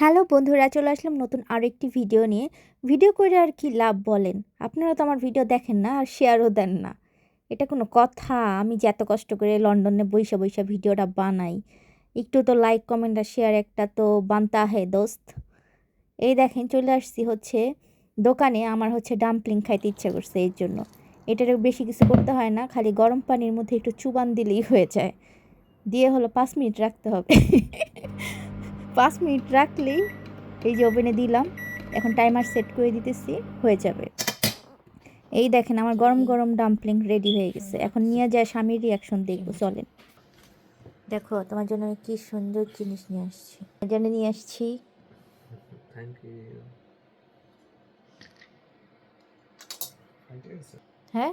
Hello বন্ধুরা, চলে আসলাম নতুন আরেকটি ভিডিও নিয়ে। ভিডিও করে আর কি লাভ বলেন? আপনারা তো আমার ভিডিও দেখেন না আর শেয়ারও দেন না। এটা কোনো কথা। আমি যে এত কষ্ট করে লন্ডনে বৈশা বৈশা ভিডিওটা বানাই। একটু তো লাইক কমেন্ট আর শেয়ার একটা তো বানতা হে দোস্ত। এই দেখেন চলে আসছি হচ্ছে দোকানে। আমার হচ্ছে ডাম্পলিং খাইতে ইচ্ছা করছে এর জন্য। এটার বেশি কিছু করতে হয় না, খালি গরম পানির মধ্যে একটু চুবান দিলেই হয়ে যায়। দিয়ে হলো পাঁচ মিনিট রাখতে হবে। পাঁচ মিনিট রাখলেই এই যে ওভেনে দিলাম এখন টাইমার সেট করে দিতেছি হয়ে যাবে। এই দেখেন আমার গরম গরম ডাম্পলিং রেডি হয়ে গেছে। এখন নিয়ে যায় স্বামীর রিয়াকশন দেখব চলেন। দেখো তোমার জন্য আমি কি সুন্দর জিনিস নিয়ে আসছি। জন্য নিয়ে আসছি। হ্যাঁ?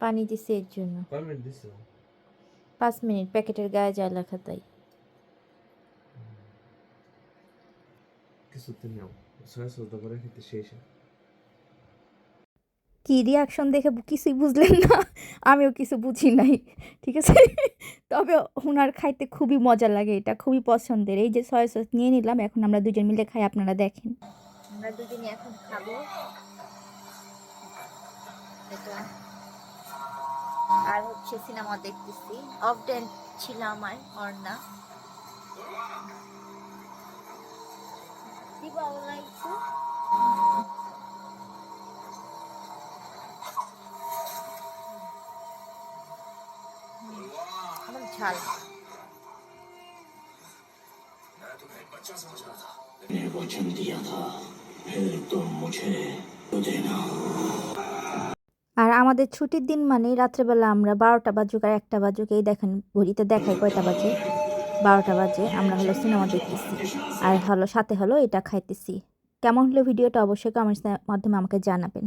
পানি দিছে এর জন্য। পাঁচ মিনিট প্যাকেটের গায়ে যা লেখা তাই। কি রিয়াকশন দেখে বু- কিছুই বুঝলেন না। আমিও কিছু বুঝি নাই। ঠিক আছে? তবে ওনার খাইতে খুবই মজা লাগে এটা খুবই পছন্দের। এই যে সয়া সস নিয়ে নিলাম এখন আমরা দুজন মিলে খাই আপনারা দেখেন। আমরা দুজনে এখন খাব। এটা আর হচ্ছে সিনেমা দেখতেছি অফ ডেন ছিল আমার অর্ণা দিবা ওলা একটু আমার ঝাল ने वचन दिया था फिर तुम मुझे तो देना আর আমাদের ছুটির দিন মানে রাত্রেবেলা আমরা বারোটা বাজুক আর একটা বাজুক, এই দেখেন ঘড়িতে দেখাই কয়টা বাজে? বারোটা বাজে, আমরা হলো সিনেমা দেখতেছি। আর হলো সাথে হলো এটা খাইতেছি। কেমন হলো ভিডিওটা অবশ্যই কমেন্টসের মাধ্যমে আমাকে জানাবেন।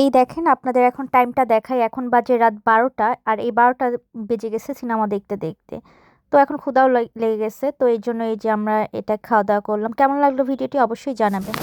এই দেখেন, আপনাদের এখন টাইমটা দেখাই। এখন বাজে রাত বারোটা আর এই বারোটা বেজে গেছে সিনেমা দেখতে দেখতে। তো এখন ক্ষুদাও লেগে গেছে। তো এই জন্য এই যে আমরা এটা খাওয়া দাওয়া করলাম। কেমন লাগল ভিডিওটি অবশ্যই জানাবেন।